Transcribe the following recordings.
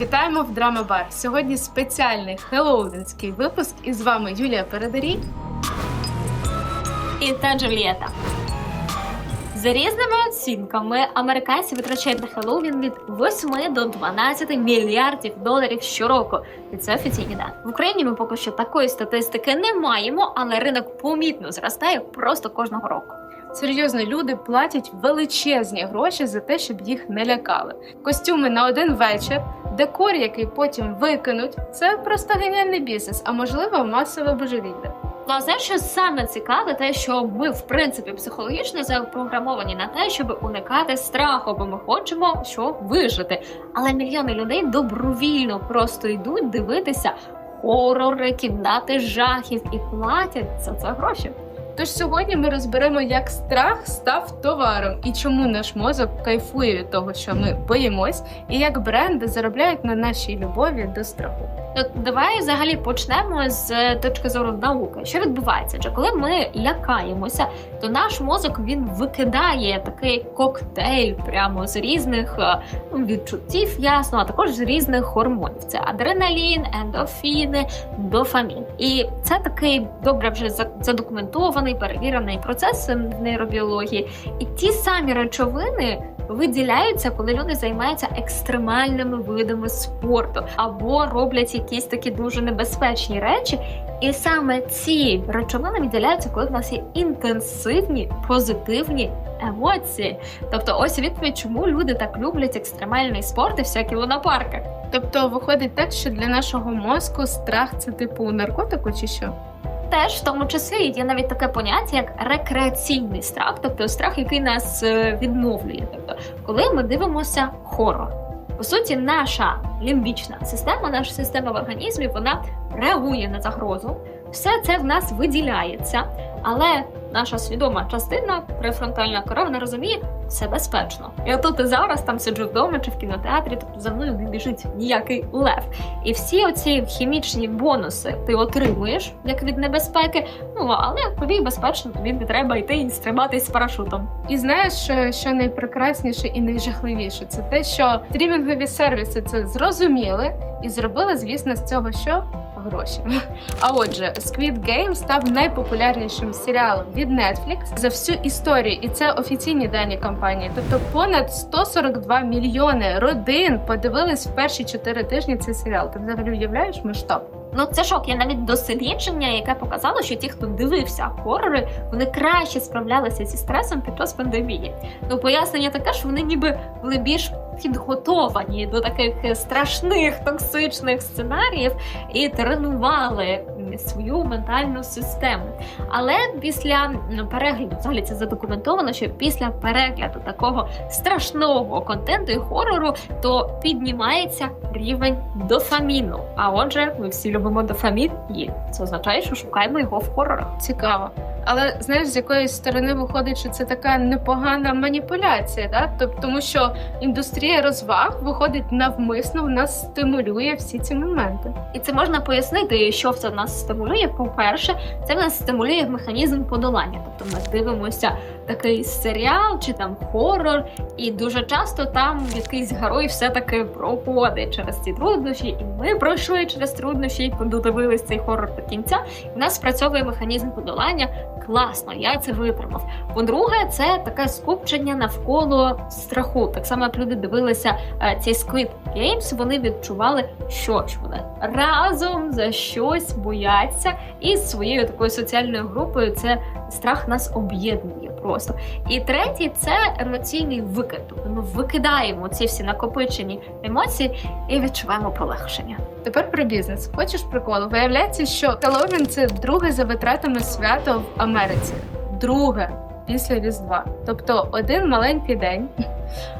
Вітаємо в Драма Бар. Сьогодні спеціальний хеллоуінський випуск. І з вами Юлія Передарій. і та Джульєта. За різними оцінками, американці витрачають на Хеллоуін від 8 до 12 мільярдів доларів щороку. І це офіційні дані. В Україні ми поки що такої статистики не маємо, але ринок помітно зростає просто кожного року. Серйозно, люди платять величезні гроші за те, щоб їх не лякали. Костюми на один вечір, декор, який потім викинуть. Це просто геніальний бізнес, а можливо, масове божевілля. Ну, а знаєш, що саме цікаве, те, що ми, в принципі, психологічно запрограмовані на те, щоб уникати страху, бо ми хочемо що вижити. Але мільйони людей добровільно просто йдуть дивитися хорори, кімнати жахів і платять за це гроші. Тож сьогодні ми розберемо, як страх став товаром і чому наш мозок кайфує від того, що ми боїмось, і як бренди заробляють на нашій любові до страху. От давай взагалі почнемо з е, точки зору науки. Що відбувається? Адже коли ми лякаємося, то наш мозок він викидає такий коктейль прямо з різних е, ну, відчуттів, ясно, а також з різних гормонів. Це адреналін, ендорфіни, дофамін. І це такий добре вже за- задокументований, перевірений процес в нейробіології. І ті самі речовини виділяються, коли люди займаються екстремальними видами спорту або роблять якісь такі дуже небезпечні речі. І саме ці речовини виділяються, коли в нас є інтенсивні позитивні емоції. Тобто, ось відповідь, чому люди так люблять екстремальний спорт і всякі лунапарки. Тобто виходить так, що для нашого мозку страх це типу наркотику чи що? Теж в тому числі є навіть таке поняття, як рекреаційний страх, тобто страх, який нас відмовлює. відновлює. Тобто, коли ми дивимося хорор. По суті, наша лімбічна система, наша система в організмі, вона реагує на загрозу. Все це в нас виділяється, але наша свідома частина, префронтальна кора, вона розуміє, все безпечно. Я тут і зараз там сиджу вдома чи в кінотеатрі, тобто за мною не біжить ніякий лев. І всі оці хімічні бонуси ти отримуєш як від небезпеки. Ну але тобі безпечно, тобі не треба йти і стрибати з парашутом. І знаєш, що найпрекрасніше і найжахливіше, це те, що стрімінгові сервіси це зрозуміли і зробили, звісно, з цього що гроші. А отже, Squid Game став найпопулярнішим серіалом від Netflix за всю історію, і це офіційні дані компанії. Тобто понад 142 мільйони родин подивились в перші 4 тижні цей серіал. Ти взагалі уявляєш масштаб? Ну це шок. Є навіть дослідження, яке показало, що ті, хто дивився хорори, вони краще справлялися зі стресом під час пандемії. Ну пояснення таке, що вони ніби були більш підготовані до таких е, страшних токсичних сценаріїв і тренували свою ментальну систему. Але після ну, перегляду, взагалі це задокументовано, що після перегляду такого страшного контенту і хорору, то піднімається рівень дофаміну. А отже, ми всі любимо дофамін, і це означає, що шукаємо його в хорорах. Цікаво. Але знаєш, з якоїсь сторони виходить, що це така непогана маніпуляція, да? тобто, тому що індустрія розваг виходить навмисно, в нас стимулює всі ці моменти. І це можна пояснити, що це в нас стимулює. По-перше, це в нас стимулює механізм подолання. Тобто ми дивимося такий серіал чи там хорор, і дуже часто там якийсь герой все-таки проходить через ці труднощі, і ми пройшли через труднощі і додивились цей хорор до кінця. І в нас спрацьовує механізм подолання. Класно, я це витримав. По-друге, це таке скупчення навколо страху. Так само, як люди дивилися е, ці Squid Games, вони відчували, що ж вони разом за щось бояться, і своєю такою соціальною групою це страх нас об'єднує просто. І третє це емоційний викид. Тобто ми викидаємо ці всі накопичені емоції і відчуваємо полегшення. Тепер про бізнес. Хочеш приколу? Виявляється, що Хеллоуін – це друге за витратами свято в Америці. Друге після Різдва. Тобто один маленький день,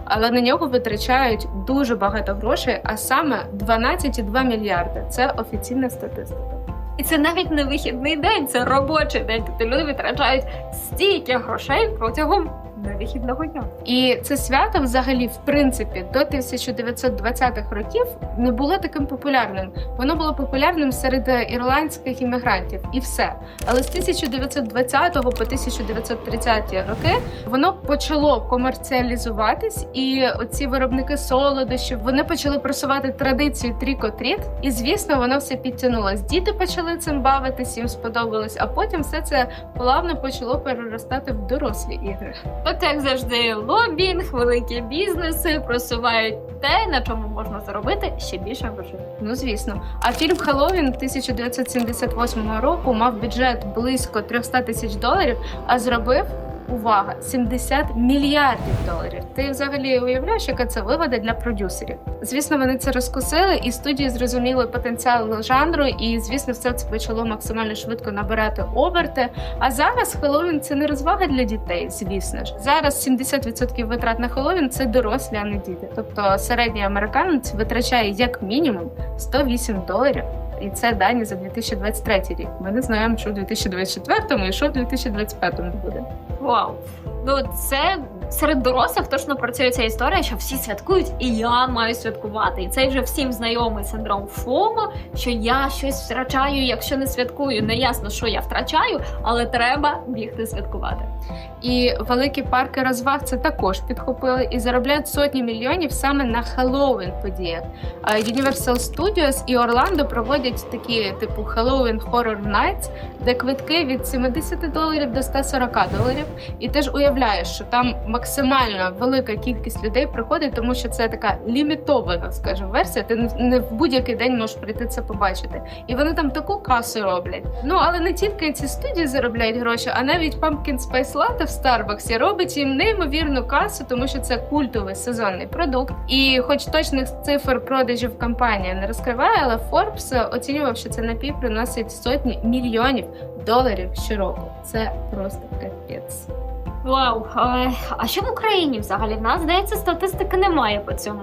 але на нього витрачають дуже багато грошей, а саме 12,2 мільярди. Це офіційна статистика. І це навіть не вихідний день, це робочий день. Тобто люди витрачають стільки грошей протягом не вихідного дня. І це свято взагалі, в принципі, до 1920-х років не було таким популярним. Воно було популярним серед ірландських іммігрантів, і все. Але з 1920 по 1930 роки воно почало комерціалізуватись, і оці виробники солодощів вони почали просувати традицію трікотріт. І звісно, воно все підтягнулось. Діти почали цим бавитись, їм сподобалось, а потім все це плавно почало переростати в дорослі ігри. От як завжди, лобінг, великі бізнеси просувають те, на чому можна заробити ще більше грошей. Ну звісно. А фільм Хеллоуін 1978 року мав бюджет близько 300 тисяч доларів, а зробив. Увага, 70 мільярдів доларів. Ти взагалі уявляєш, яка це вигода для продюсерів? Звісно, вони це розкусили, і студії зрозуміли потенціал жанру, і звісно, все це почало максимально швидко набирати оберти. А зараз Хеллоуін це не розвага для дітей, звісно ж. Зараз 70% витрат на Хеллоуін – це дорослі, а не діти. Тобто середній американець витрачає як мінімум 108 доларів. І це дані за 2023 рік. Ми не знаємо, що в 2024 і що в 2025 буде. Вау! Ну це серед дорослих точно працює ця історія, що всі святкують, і я маю святкувати. І це вже всім знайомий синдром ФОМО, що я щось втрачаю, якщо не святкую. Не ясно, що я втрачаю, але треба бігти святкувати. І великі парки розваг це також підхопили і заробляють сотні мільйонів саме на Хеллоуін подіях. Universal Studios і Орландо проводять такі типу Halloween Horror Nights, де квитки від 70 доларів до 140 доларів. І ти ж уявляєш, що там максимально велика кількість людей приходить, тому що це така лімітована, скажімо, версія. Ти не- в будь-який день можеш прийти це побачити. І вони там таку касу роблять. Ну але не тільки ці студії заробляють гроші, а навіть Pumpkin Spice Latte в Старбаксі робить їм неймовірну касу, тому що це культовий сезонний продукт. І, хоч точних цифр продажів компанія не розкриває, але Forbes оцінював, що це напій приносить сотні мільйонів доларів щороку. Це просто капець. Вау! А що в Україні взагалі? В нас здається, статистики немає по цьому.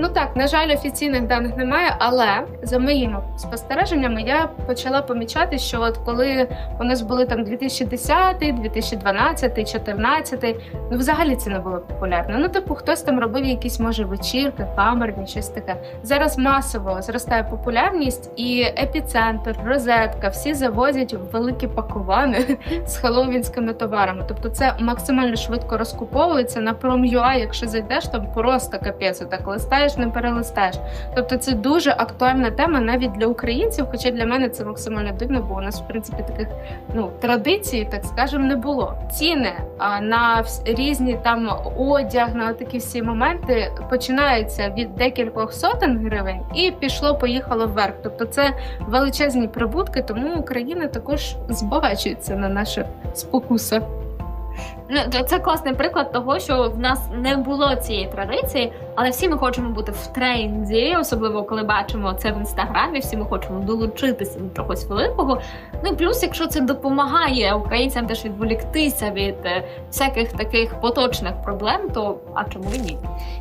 Ну так, на жаль, офіційних даних немає, але за моїми спостереженнями я почала помічати, що от коли у нас були там 2010, 2012, 2014, ну взагалі це не було популярно. Ну, типу, хтось там робив якісь, може, вечірки, камерні, щось таке. Зараз масово зростає популярність, і епіцентр, розетка, всі завозять великі пакувани з хеллоуінськими товарами. Тобто це максимально швидко розкуповується на Prom.ua, якщо зайдеш, там просто капець, так листаєш, не перелистаєш. Тобто це дуже актуальна тема навіть для українців, хоча для мене це максимально дивно, бо у нас в принципі таких ну традицій, так скажемо, не було. Ціни на різні там одяг, на такі всі моменти починаються від декількох сотень гривень і пішло, поїхало вверх. Тобто це величезні прибутки, тому Україна також збагачується на наших спокусах. Ну, це класний приклад того, що в нас не було цієї традиції, але всі ми хочемо бути в тренді, особливо коли бачимо це в інстаграмі. Всі ми хочемо долучитися до чогось великого. Ну і плюс, якщо це допомагає українцям теж відволіктися від е, всяких таких поточних проблем, то а чому ні?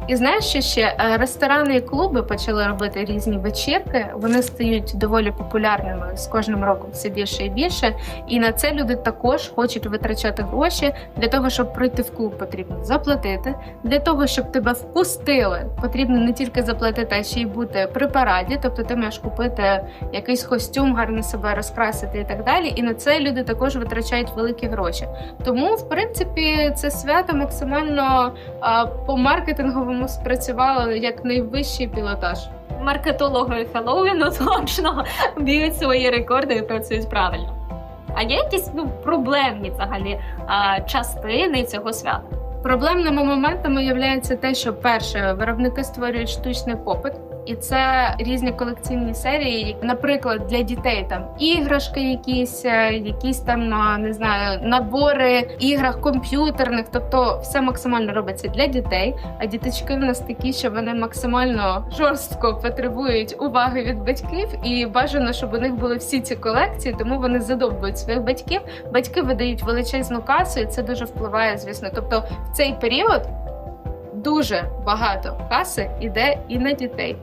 І знаєш, що ще Е, ресторани і клуби почали робити різні вечірки. Вони стають доволі популярними з кожним роком все більше і більше. І на це люди також хочуть витрачати гроші. Для того, щоб прийти в клуб, потрібно заплатити. Для того, щоб тебе впустили, потрібно не тільки заплатити, а ще й бути при параді. Тобто ти маєш купити якийсь костюм, гарно себе розкрасити і так далі. І на це люди також витрачають великі гроші. Тому, в принципі, це свято максимально а, по маркетинговому спрацювало як найвищий пілотаж. Маркетологи Хеллоуіну точно б'ють свої рекорди і працюють правильно. А є якісь ну проблемні взагалі частини цього свята? Проблемними моментами є те, що перше виробники створюють штучний попит. І це різні колекційні серії, наприклад, для дітей там іграшки, якісь, е, якісь там не знаю, набори іграх комп'ютерних. Тобто все максимально робиться для дітей. А діточки в нас такі, що вони максимально жорстко потребують уваги від батьків, і бажано, щоб у них були всі ці колекції, тому вони задовбують своїх батьків. Батьки видають величезну касу, і це дуже впливає, звісно. Тобто, в цей період дуже багато каси іде і на дітей.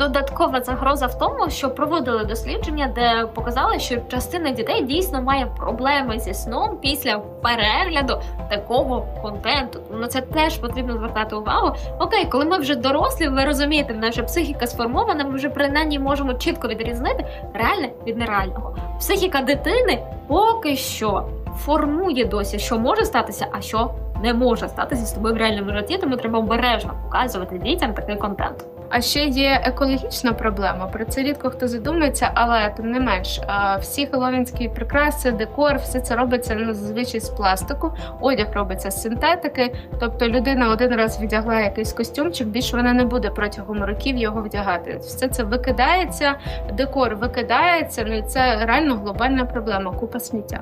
Додаткова загроза в тому, що проводили дослідження, де показали, що частина дітей дійсно має проблеми зі сном після перегляду такого контенту. На це теж потрібно звертати увагу. Окей, коли ми вже дорослі, ви розумієте, наша психіка сформована, ми вже принаймні можемо чітко відрізнити реальне від нереального. Психіка дитини поки що формує досі, що може статися, а що не може статися з тобою в реальному житті, тому треба обережно показувати дітям такий контент. А ще є екологічна проблема. Про це рідко хто задумується, але тим не менш, всі хеллоуінські прикраси, декор, все це робиться ну, зазвичай з пластику. Одяг робиться з синтетики. Тобто людина один раз вдягла якийсь костюмчик, більше вона не буде протягом років його вдягати. Все це викидається, декор викидається. Ну і це реально глобальна проблема. Купа сміття.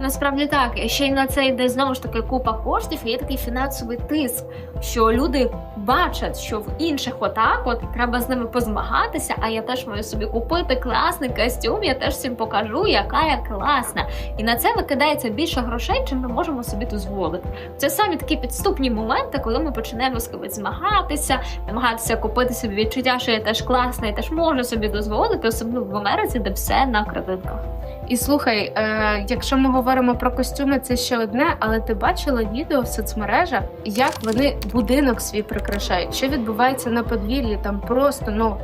Насправді так, ще й на це йде знову ж таки купа коштів, і є такий фінансовий тиск, що люди бачать, що в інших отак, от треба з ними позмагатися. А я теж маю собі купити класний костюм, я теж всім покажу, яка я класна. І на це викидається більше грошей, чим ми можемо собі дозволити. Це самі такі підступні моменти, коли ми починаємо з змагатися, намагатися купити собі відчуття, що я теж класна і теж можу собі дозволити, особливо в Америці, де все на кредитках. І слухай, е, якщо ми говоримо про костюми, це ще одне, але ти бачила відео в соцмережах, як вони будинок свій прикрашають, що відбувається на подвір'ї, там просто ну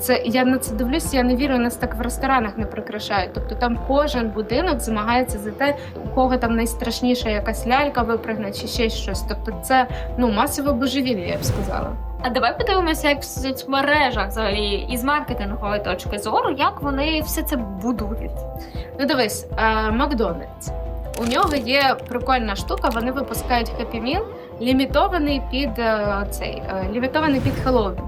це я на це дивлюся, я не вірю, нас так в ресторанах не прикрашають. Тобто там кожен будинок змагається за те, у кого там найстрашніша якась лялька випригне чи ще щось. Тобто, це ну масове божевілля, я б сказала. А давай подивимося, як в соцмережах взагалі із маркетингової точки зору, як вони все це будують. Ну дивись, е, Макдональдс. У нього є прикольна штука, вони випускають Happy Meal, лімітований під е, цей е, лімітований під Хеллоуін.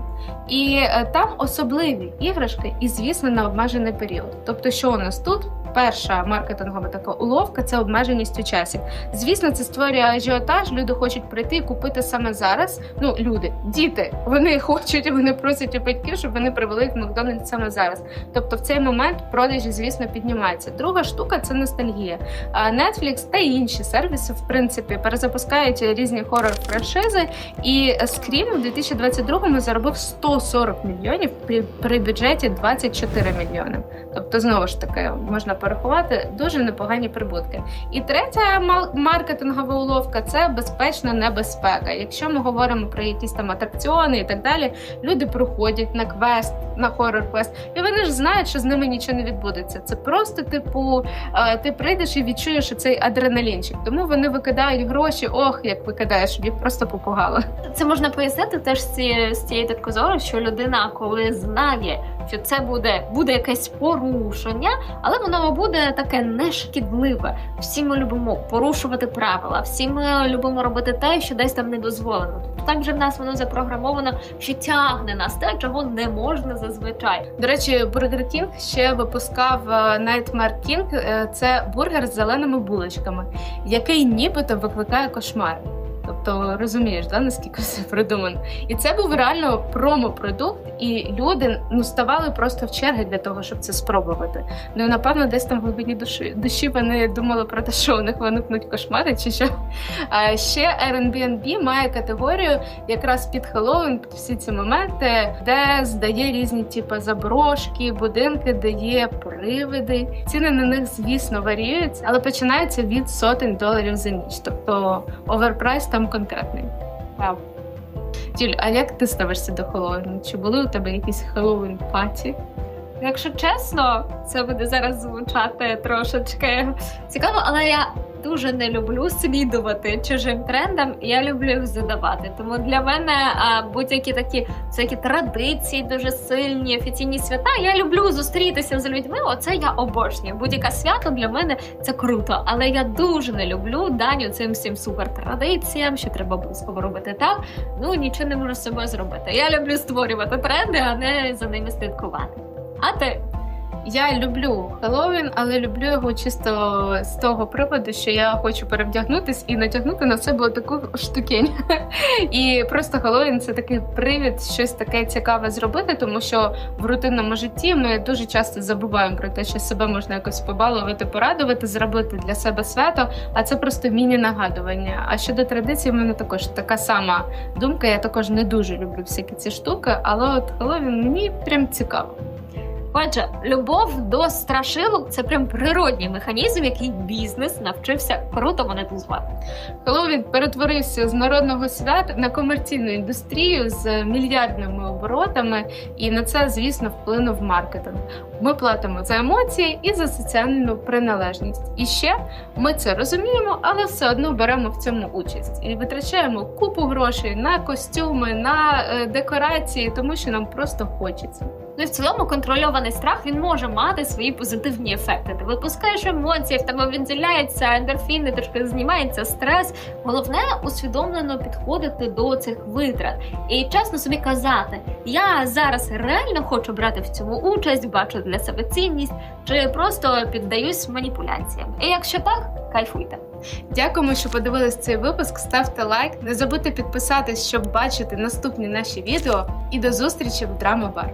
І там особливі іграшки, і звісно, на обмежений період. Тобто, що у нас тут? Перша маркетингова така уловка це обмеженість у часі. Звісно, це створює ажіотаж. Люди хочуть прийти і купити саме зараз. Ну, люди, діти, вони хочуть, вони просять у батьків, щоб вони привели в Макдональдс саме зараз. Тобто в цей момент продажі, звісно, піднімаються. Друга штука це ностальгія. Netflix та інші сервіси, в принципі, перезапускають різні хорор франшизи. І Scream у 2022-му заробив 140 мільйонів при бюджеті 24 мільйони. Тобто, знову ж таки, можна порахувати дуже непогані прибутки. І третя маркетингова уловка це безпечна небезпека. Якщо ми говоримо про якісь там атракціони і так далі, люди проходять на квест, на хорор квест, і вони ж знають, що з ними нічого не відбудеться. Це просто, типу, е, ти прийдеш і відчуєш цей адреналінчик. Тому вони викидають гроші. Ох, як викидаєш, їх просто попугало. Це можна пояснити теж з цієї точки зору, що людина, коли знає, що це буде, буде якесь порушення, але воно буде таке нешкідливе. Всі ми любимо порушувати правила, всі ми любимо робити те, що десь там не дозволено. Тобто так же в нас воно запрограмовано, що тягне нас те, чого не можна зазвичай. До речі, Burger King ще випускав е, Nightmare King. Е, Це бургер з зеленими булочками, який нібито викликає кошмари. Тобто розумієш, да, наскільки все придумано. І це був реально промо-продукт, і люди ну ставали просто в черги для того, щоб це спробувати. Ну напевно, десь там в глибині душі душі вони думали про те, що у них виникнуть кошмари, чи що. А ще Airbnb має категорію якраз під Хеллоуін, під всі ці моменти, де здає різні типу заброшки, будинки, де є привиди. Ціни на них, звісно, варіюються, але починаються від сотень доларів за ніч. Тобто оверпрайс там конкретний. Вау. тіль. а як ти ставишся до Хеллоуіну? Чи були у тебе якісь Хеллоуін паті? Якщо чесно, це буде зараз звучати трошечки цікаво, але я дуже не люблю слідувати чужим трендам, і я люблю їх задавати. Тому для мене будь-які такі всякі традиції дуже сильні, офіційні свята. Я люблю зустрітися з людьми. Оце я обожнюю. Будь-яке свято для мене це круто. Але я дуже не люблю даню цим всім супертрадиціям, що треба обов'язково робити так. Ну нічого не можу з собою зробити. Я люблю створювати тренди, а не за ними слідкувати. А ти? Я люблю Хеллоуін, але люблю його чисто з того приводу, що я хочу перевдягнутись і натягнути на себе таку штукень. І просто Хеллоуін це такий привід щось таке цікаве зробити, тому що в рутинному житті ми дуже часто забуваємо про те, що себе можна якось побалувати, порадувати, зробити для себе свято. А це просто міні-нагадування. А щодо традицій, в мене також така сама думка. Я також не дуже люблю всякі ці штуки, але от Хеллоуін мені прям цікаво. Отже, любов до страшилок це прям природній механізм, який бізнес навчився круто монетизувати. Хеллоуін перетворився з народного свята на комерційну індустрію з мільярдними оборотами, і на це, звісно, вплинув маркетинг. Ми платимо за емоції і за соціальну приналежність. І ще ми це розуміємо, але все одно беремо в цьому участь і витрачаємо купу грошей на костюми, на е, декорації, тому що нам просто хочеться. Ну і в цілому контрольований страх він може мати свої позитивні ефекти. Ти випускаєш емоції, в тебе відділяються ендорфіни, трошки знімається стрес. Головне усвідомлено підходити до цих витрат і чесно собі казати: я зараз реально хочу брати в цьому участь, бачу для себе цінність, чи просто піддаюсь маніпуляціям. І якщо так, кайфуйте. Дякуємо, що подивились цей випуск. Ставте лайк, не забудьте підписатись, щоб бачити наступні наші відео. І до зустрічі в Драма Бар.